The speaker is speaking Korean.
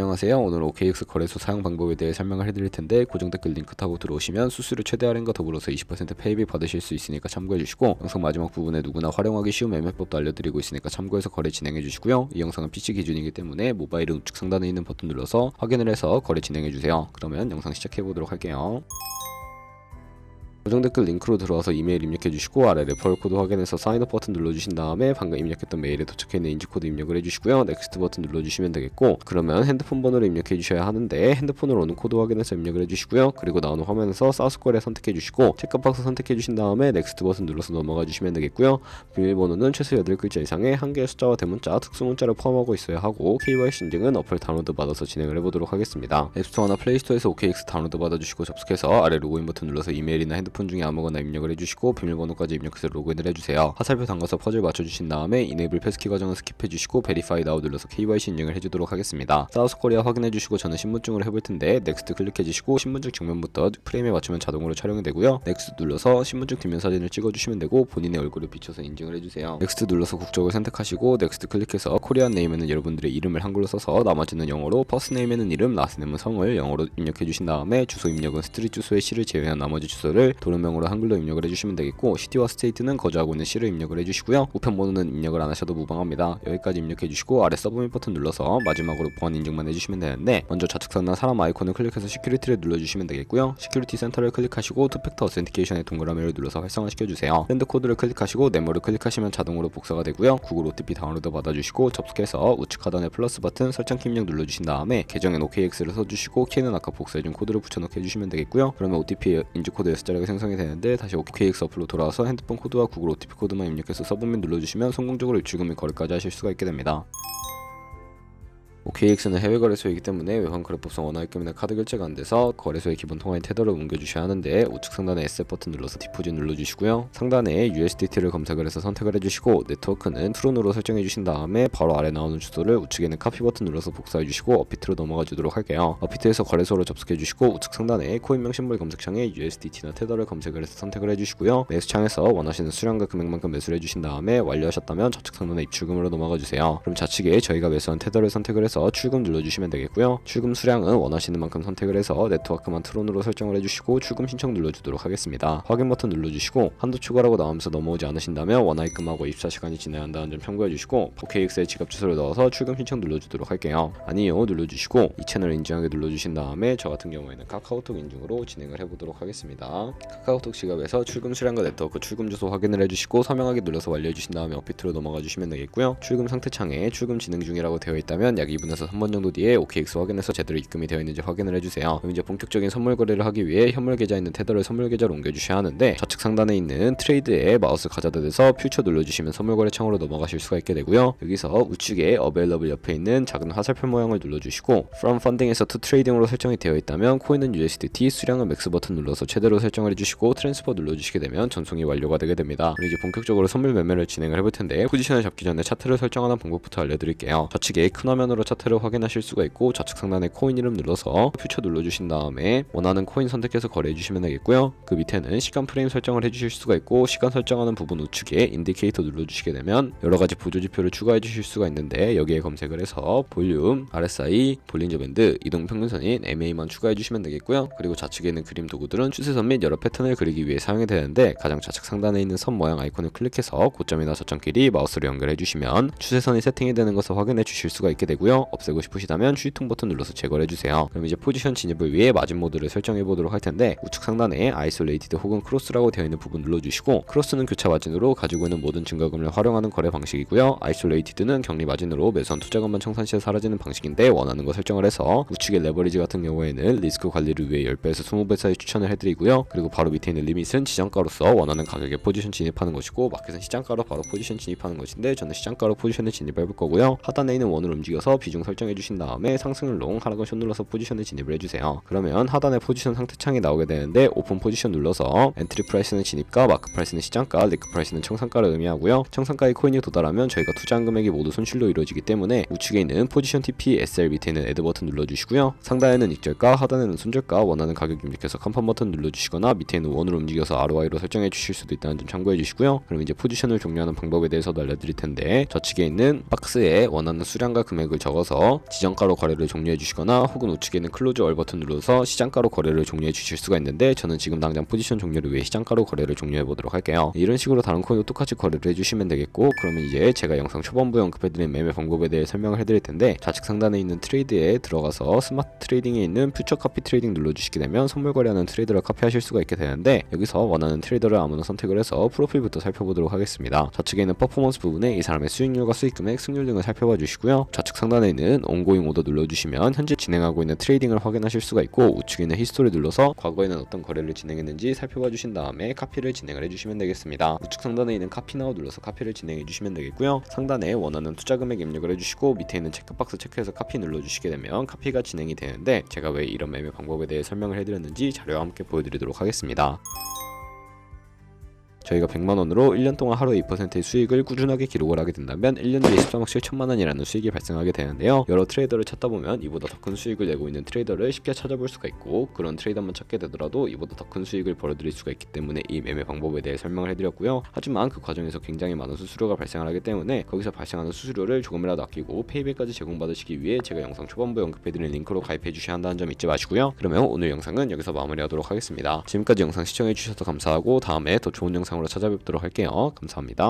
안녕하세요. 오늘 OKX 거래소 사용 방법에 대해 설명을 해드릴 텐데 고정 댓글 링크 타고 들어오시면 수수료 최대 할인과 더불어서 20% 페이비 받으실 수 있으니까 참고해 주시고 영상 마지막 부분에 누구나 활용하기 쉬운 매매법도 알려드리고 있으니까 참고해서 거래 진행해 주시고요. 이 영상은 PC 기준이기 때문에 모바일은 우측 상단에 있는 버튼 눌러서 확인을 해서 거래 진행해 주세요. 그러면 영상 시작해 보도록 할게요. 고정 댓글 링크로 들어와서 이메일 입력해 주시고 아래 레퍼럴 코드 확인해서 사인업 버튼 눌러주신 다음에 방금 입력했던 메일에 도착해 있는 인지 코드 입력을 해주시고요. 넥스트 버튼 눌러주시면 되겠고 그러면 핸드폰 번호를 입력해 주셔야 하는데 핸드폰으로 오는 코드 확인해서 입력을 해주시고요. 그리고 나오는 화면에서 사우스 코리아 선택해 주시고 체크박스 선택해 주신 다음에 넥스트 버튼 눌러서 넘어가 주시면 되겠고요. 비밀번호는 최소 8글자 이상의 한 개의 숫자와 대문자, 특수 문자를 포함하고 있어야 하고 KYC 인증은 어플 다운로드 받아서 진행을 해보도록 하겠습니다. 앱스토어나 플레이스토어에서 OKX 다운로드 받아주시고 접속해서 아래 로그인 버튼 눌러서 이메일이나 핸드폰 중에 아무거나 입력을 해주시고 비밀번호까지 입력해서 로그인을 해주세요. 화살표 담가서 퍼즐 맞춰주신 다음에 이네이블 패스키 과정을 스킵해주시고 베리파이 나우 눌러서 KYC 인증을 해주도록 하겠습니다. 사우스 코리아 확인해주시고 저는 신분증으로 해볼 텐데 넥스트 클릭해주시고 신분증 정면부터 프레임에 맞추면 자동으로 촬영이 되고요. 넥스트 눌러서 신분증 뒷면 사진을 찍어주시면 되고 본인의 얼굴을 비춰서 인증을 해주세요. 넥스트 눌러서 국적을 선택하시고 넥스트 클릭해서 코리안 네임에는 여러분들의 이름을 한글로 써서 나머지는 영어로 퍼스트 네임에는 이름, 라스트 네임은 성을 영어로 입력해주신 다음에 주소 입력은 스트릿 주소의 시를 제외한 나머지 주소를 도련명으로 한글로 입력을 해주시면 되겠고 시티와 스테이트는 거주하고 있는 시를 입력을 해주시고요. 우편 번호는 입력을 안 하셔도 무방합니다. 여기까지 입력해주시고 아래 서브밋 버튼 눌러서 마지막으로 보안 인증만 해주시면 되는데 먼저 좌측 상단 사람 아이콘을 클릭해서 시큐리티를 눌러주시면 되겠고요. 시큐리티 센터를 클릭하시고 투팩터 어센티케이션의 동그라미를 눌러서 활성화시켜주세요. 밴드 코드를 클릭하시고 네모를 클릭하시면 자동으로 복사가 되고요. 구글 OTP 다운로드 받아주시고 접속해서 우측 하단에 플러스 버튼 설정 키 입력 눌러주신 다음에 계정엔 OKX를 써주시고 키는 아까 복사해준 코드를 붙여넣게 해주시면 되겠고요. 그러면 OTP 인증 코드 S자리가 생성이 되는데 다시 OKX 어플로 돌아와서 핸드폰 코드와 구글 OTP 코드만 입력해서 서브밋 눌러주시면 성공적으로 입출금 및 거래까지 하실 수가 있게 됩니다. OKX는 해외 거래소이기 때문에 외환 거래법상 원화입금이나 카드 결제가 안 돼서 거래소의 기본 통화인 테더를 옮겨주셔야 하는데 우측 상단에 에셋 버튼 눌러서 디포짓 눌러주시고요. 상단에 USDT를 검색을 해서 선택을 해주시고 네트워크는 트론으로 설정해 주신 다음에 바로 아래 나오는 주소를 우측에는 카피 버튼 눌러서 복사해 주시고 어피트로 넘어가 주도록 할게요. 어피트에서 거래소로 접속해 주시고 우측 상단에 코인명 심볼 검색창에 USDT나 테더를 검색을 해서 선택을 해주시고요. 매수창에서 원하시는 수량과 금액만큼 매수를 해주신 다음에 완료하셨다면 좌측 상단에 입출금으로 넘어가 주세요. 그럼 좌측에 저희가 매수한 테더를 선택을 해서 출금 눌러주시면 되겠고요. 출금 수량은 원하시는 만큼 선택을 해서 네트워크만 트론으로 설정을 해주시고 출금 신청 눌러주도록 하겠습니다. 확인 버튼 눌러주시고 한도 추가라고 나오면서 넘어오지 않으신다면 원화입금하고 24시간이 지나야 한다는 점 참고해주시고 OKX의 지갑 주소를 넣어서 출금 신청 눌러주도록 할게요. 아니요 눌러주시고 이 채널 인증하게 눌러주신 다음에 저 같은 경우에는 카카오톡 인증으로 진행을 해보도록 하겠습니다. 카카오톡 지갑에서 출금 수량과 네트워크 출금 주소 확인을 해주시고 서명하기 눌러서 완료해주신 다음에 어피트로 넘어가 주시면 되겠고요. 출금 상태 창에 출금 진행 중이라고 되어 있다면 약 2 분에서 3분 정도 뒤에 OKX 확인해서 제대로 입금이 되어 있는지 확인을 해주세요. 그럼 이제 본격적인 선물 거래를 하기 위해 현물 계좌 있는 테더를 선물 계좌로 옮겨주셔야 하는데 좌측 상단에 있는 트레이드에 마우스 가져다 대서 퓨처 눌러주시면 선물 거래 창으로 넘어가실 수가 있게 되고요. 여기서 우측에 어베일러블 옆에 있는 작은 화살표 모양을 눌러주시고 From Funding에서 To Trading으로 설정이 되어 있다면 코인은 USDT, 수량은 맥스 버튼 눌러서 최대로 설정을 해주시고 트랜스퍼 눌러주시게 되면 전송이 완료가 되게 됩니다. 그럼 이제 본격적으로 선물 매매를 진행을 해볼 텐데 포지션을 잡기 전에 차트를 설정하는 방법부터 알려드릴게요. 좌측에 큰 화면으로 차트를 확인하실 수가 있고 좌측 상단에 코인 이름 눌러서 퓨처 눌러주신 다음에 원하는 코인 선택해서 거래해 주시면 되겠고요. 그 밑에는 시간 프레임 설정을 해주실 수가 있고 시간 설정하는 부분 우측에 인디케이터 눌러주시게 되면 여러 가지 보조 지표를 추가해 주실 수가 있는데 여기에 검색을 해서 볼륨, RSI, 볼린저 밴드, 이동 평균선인 MA만 추가해 주시면 되겠고요. 그리고 좌측에 있는 그림 도구들은 추세선 및 여러 패턴을 그리기 위해 사용이 되는데 가장 좌측 상단에 있는 선 모양 아이콘을 클릭해서 고점이나 저점끼리 마우스를 연결해 주시면 추세선이 세팅이 되는 것을 확인해 주실 수가 있게 되고요. 없애고 싶으시다면 휴통 버튼 눌러서 제거를 해주세요. 그럼 이제 포지션 진입을 위해 마진 모드를 설정해 보도록 할 텐데 우측 상단에 아이솔레이티드 혹은 크로스라고 되어 있는 부분 눌러주시고 크로스는 교차 마진으로 가지고 있는 모든 증가금을 활용하는 거래 방식이고요. 아이솔레이티드는 격리 마진으로 매수한 투자금만 청산 시에 사라지는 방식인데 원하는 거 설정을 해서 우측의 레버리지 같은 경우에는 리스크 관리를 위해 10배에서 20배 사이 추천을 해드리고요. 그리고 바로 밑에 있는 리밋은 지정가로서 원하는 가격에 포지션 진입하는 것이고 마켓은 시장가로 바로 포지션 진입하는 것인데 저는 시장가로 포지션을 진입해 볼 거고요. 하단에 있는 원을 움직여서 비중 설정해 주신 다음에 상승을 롱 하락은 숏 눌러서 포지션을 진입을 해주세요. 그러면 하단에 포지션 상태 창이 나오게 되는데 오픈 포지션 눌러서 엔트리 프라이스는 진입가, 마크 프라이스는 시장가, 리크 프라이스는 청산가를 의미하고요. 청산가의 코인이 도달하면 저희가 투자한 금액이 모두 손실로 이루어지기 때문에 우측에 있는 포지션 TP, SL 밑에 있는 애드 버튼 눌러주시고요. 상단에는 익절가, 하단에는 손절가, 원하는 가격 입력해서 컴판 버튼 눌러주시거나 밑에 있는 원으로 움직여서 ROI로 설정해 주실 수도 있다는 점 참고해 주시고요. 그럼 이제 포지션을 종료하는 방법에 대해서도 알려드릴 텐데 좌측에 있는 박스에 원하는 수량과 금액을 적어 들어가서 지정가로 거래를 종료해 주시거나 혹은 우측에 있는 클로즈 얼 버튼 눌러서 시장가로 거래를 종료해 주실 수가 있는데 저는 지금 당장 포지션 종료를 위해 시장가로 거래를 종료해 보도록 할게요. 이런 식으로 다른 코인도 똑같이 거래를 해주시면 되겠고 그러면 이제 제가 영상 초반부에 언급해드린 매매 방법에 대해 설명을 해드릴 텐데 좌측 상단에 있는 트레이드에 들어가서 스마트 트레이딩에 있는 퓨처 카피 트레이딩 눌러주시게 되면 선물 거래하는 트레이더를 카피하실 수가 있게 되는데 여기서 원하는 트레이더를 아무나 선택을 해서 프로필부터 살펴보도록 하겠습니다. 좌측에 있는 퍼포먼스 부분에 이 사람의 수익률과 수익 금액, 승률 등을 살펴봐 주시고요. 좌측 상단에 있는 온고잉 오더 눌러주시면 현재 진행하고 있는 트레이딩을 확인하실 수가 있고 우측에 있는 히스토리 눌러서 과거에는 어떤 거래를 진행했는지 살펴봐 주신 다음에 카피를 진행을 해주시면 되겠습니다. 우측 상단에 있는 카피 나우 눌러서 카피를 진행해 주시면 되겠고요. 상단에 원하는 투자 금액 입력을 해주시고 밑에 있는 체크박스 체크해서 카피 눌러주시게 되면 카피가 진행이 되는데 제가 왜 이런 매매 방법에 대해 설명을 해드렸는지 자료와 함께 보여드리도록 하겠습니다. 저희가 100만 원으로 1년 동안 하루에 2%의 수익을 꾸준하게 기록을 하게 된다면 1년 뒤에 13억 7천만 원이라는 수익이 발생하게 되는데요. 여러 트레이더를 찾다 보면 이보다 더 큰 수익을 내고 있는 트레이더를 쉽게 찾아볼 수가 있고 그런 트레이더만 찾게 되더라도 이보다 더 큰 수익을 벌어들일 수가 있기 때문에 이 매매 방법에 대해 설명을 해드렸고요. 하지만 그 과정에서 굉장히 많은 수수료가 발생하기 때문에 거기서 발생하는 수수료를 조금이라도 아끼고 페이백까지 제공받으시기 위해 제가 영상 초반부에 언급해드린 링크로 가입해 주셔야 한다는 점 잊지 마시고요. 그러면 오늘 영상은 여기서 마무리하도록 하겠습니다. 지금까지 영상 시청해 주셔서 감사하고 다음에 더 좋은 영상으로 찾아뵙도록 할게요. 감사합니다.